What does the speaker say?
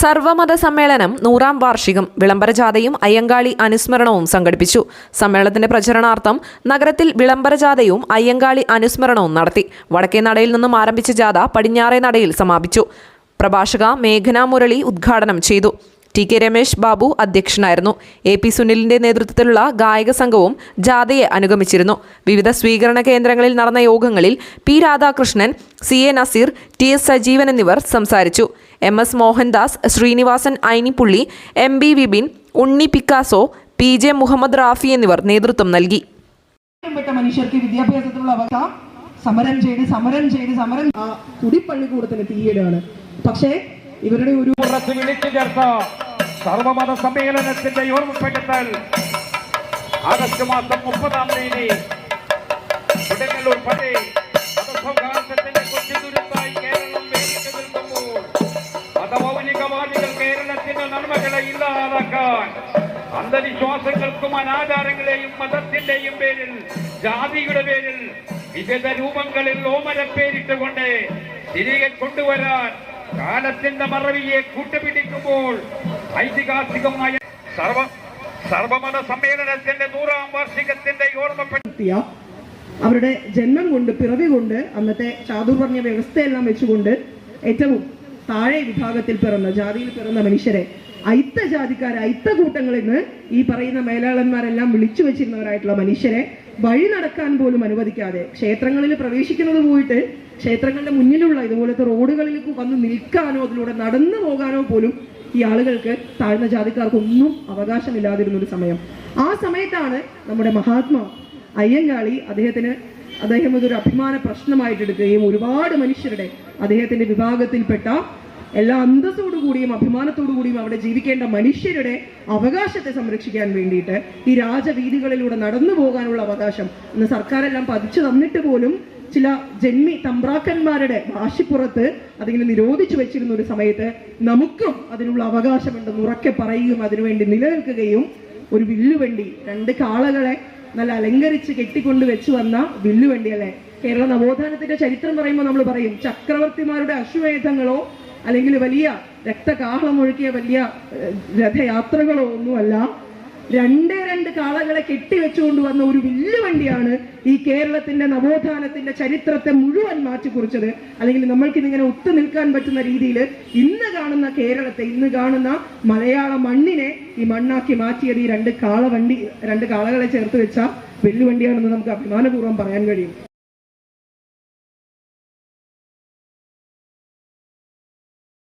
സർവമത സമ്മേളനം നൂറാം വാർഷികം വിളംബരജാഥയും അയ്യങ്കാളി അനുസ്മരണവും സംഘടിപ്പിച്ചു. സമ്മേളനത്തിന്റെ പ്രചരണാർത്ഥം നഗരത്തിൽ വിളംബരജാഥയും അയ്യങ്കാളി അനുസ്മരണവും നടത്തി. വടക്കേ നടയിൽ നിന്നും ആരംഭിച്ച ജാഥ പടിഞ്ഞാറേ നടയിൽ സമാപിച്ചു. പ്രഭാഷക മേഘന മുരളി ഉദ്ഘാടനം ചെയ്തു. ടി കെ രമേശ് ബാബു അധ്യക്ഷനായിരുന്നു. എ പി സുനിലിന്റെ നേതൃത്വത്തിലുള്ള ഗായക സംഘവും ജാഥയെ അനുഗമിച്ചിരുന്നു. വിവിധ സ്വീകരണ കേന്ദ്രങ്ങളിൽ നടന്ന യോഗങ്ങളിൽ P Radhakrishnan C A Nazeer T S Sajeevan എന്നിവർ സംസാരിച്ചു. M S Mohandas Sreenivasan Ainippully M B Vipin Unni Picasso P J Muhammad Rafi എന്നിവർ നേതൃത്വം നൽകി. മനുഷ്യർക്ക് വിദ്യാഭ്യാസത്തിലുള്ള അവസ്ഥ സമരം ചെയ്ത് സമരം ചെയ്ത് സമരം കുടിപ്പള്ളി കുടിപ്പള്ളിക്കൂടത്തിന് തീയിടാണ് പക്ഷേ ഇവരുടെ ഒരു വിളിച്ചു ചേർത്ത. സർവമത സമ്മേളനത്തിന്റെ ഓർമ്മപ്പെടുത്തൽ ആഗസ്റ്റ് മാസം മുപ്പതാം തീയതി കൊടുങ്ങല്ലൂർ മതമൗലികവാദികൾ കേരളത്തിന്റെ അന്ധവിശ്വാസങ്ങൾക്കും അനാചാരങ്ങളെയും മതത്തിന്റെയും പേരിൽ ജാതിയുടെ പേരിൽ വിവിധ രൂപങ്ങളിൽ ഓമന പേരിട്ടുകൊണ്ട് തിരികെ കൊണ്ടുവരാൻ കാലത്തിന്റെ മറവിയെ കൂട്ടുപിടിക്കുമ്പോൾ ഐതിഹാസികമായ സർവ സർവമത സമ്മേളനത്തിന്റെ നൂറാം വാർഷികത്തിന്റെ ഓർമ്മപ്പെടുത്തിയ അവരുടെ ജന്മം കൊണ്ട് പിറവി കൊണ്ട് അന്നത്തെ ചാതുർവർണ വ്യവസ്ഥയെല്ലാം വെച്ചുകൊണ്ട് ഏറ്റവും താഴെ വിഭാഗത്തിൽ പിറന്ന ജാതിയിൽ പിറന്ന മനുഷ്യരെ അയിത്ത ജാതിക്കാരെ അയിത്ത കൂട്ടങ്ങളിൽ നിന്ന് ഈ പറയുന്ന മേലാളന്മാരെല്ലാം വിളിച്ചു വെച്ചിരുന്നവരായിട്ടുള്ള മനുഷ്യരെ വഴി നടക്കാൻ പോലും അനുവദിക്കാതെ ക്ഷേത്രങ്ങളിൽ പ്രവേശിക്കുന്നത് പോയിട്ട് ക്ഷേത്രങ്ങളുടെ മുന്നിലുള്ള ഇതുപോലത്തെ റോഡുകളിലേക്ക് വന്ന് നിൽക്കാനോ അതിലൂടെ നടന്നു പോകാനോ പോലും ഈ ആളുകൾക്ക് താഴ്ന്ന ജാതിക്കാർക്ക് ഒന്നും അവകാശമില്ലാതിരുന്ന ഒരു സമയം. ആ സമയത്താണ് നമ്മുടെ മഹാത്മാ അയ്യങ്കാളി അദ്ദേഹത്തിന് അദ്ദേഹം ഇതൊരു അഭിമാന പ്രശ്നമായിട്ട് എടുക്കുകയും ഒരുപാട് മനുഷ്യരുടെ അദ്ദേഹത്തിന്റെ വിഭാഗത്തിൽപ്പെട്ട എല്ലാ അന്തസ്സോടുകൂടിയും അഭിമാനത്തോടുകൂടിയും അവിടെ ജീവിക്കേണ്ട മനുഷ്യരുടെ അവകാശത്തെ സംരക്ഷിക്കാൻ വേണ്ടിയിട്ട് ഈ രാജവീതികളിലൂടെ നടന്നു പോകാനുള്ള അവകാശം ഇന്ന് സർക്കാരെല്ലാം പതിച്ചു തന്നിട്ട് പോലും ചില ജന്മി തമ്പ്രാക്കന്മാരുടെ വാശിപ്പുറത്ത് അതിങ്ങനെ നിരോധിച്ചു വെച്ചിരുന്ന ഒരു സമയത്ത് നമുക്കും അതിനുള്ള അവകാശമുണ്ടെന്ന് ഉറക്കെ പറയുകയും അതിനുവേണ്ടി നിലനിൽക്കുകയും ഒരു വില്ലുവണ്ടി രണ്ട് കാളകളെ നല്ല അലങ്കരിച്ച് കെട്ടിക്കൊണ്ട് വെച്ച് വന്ന വില്ലുവണ്ടി അല്ലെ കേരള നവോത്ഥാനത്തിന്റെ ചരിത്രം പറയുമ്പോൾ നമ്മൾ പറയും ചക്രവർത്തിമാരുടെ അശ്വമേധങ്ങളോ അല്ലെങ്കിൽ വലിയ രക്തകാഹളം ഒഴുക്കിയ വലിയ രഥയാത്രകളോ ഒന്നുമല്ല. രണ്ടേ രണ്ട് കാളകളെ കെട്ടിവെച്ചുകൊണ്ട് വന്ന ഒരു വില്ലുവണ്ടിയാണ് ഈ കേരളത്തിന്റെ നവോത്ഥാനത്തിന്റെ ചരിത്രത്തെ മുഴുവൻ മാറ്റിക്കുറിച്ചത്. അല്ലെങ്കിൽ നമ്മൾക്ക് ഇതിങ്ങനെ ഒത്തു നിൽക്കാൻ പറ്റുന്ന രീതിയിൽ ഇന്ന് കാണുന്ന കേരളത്തെ ഇന്ന് കാണുന്ന മലയാള മണ്ണിനെ ഈ മണ്ണാക്കി മാറ്റിയത് ഈ രണ്ട് കാളവണ്ടി രണ്ട് കാളകളെ ചേർത്ത് വെച്ച വെല്ലുവണ്ടിയാണെന്ന് നമുക്ക് അഭിമാനപൂർവം പറയാൻ കഴിയും.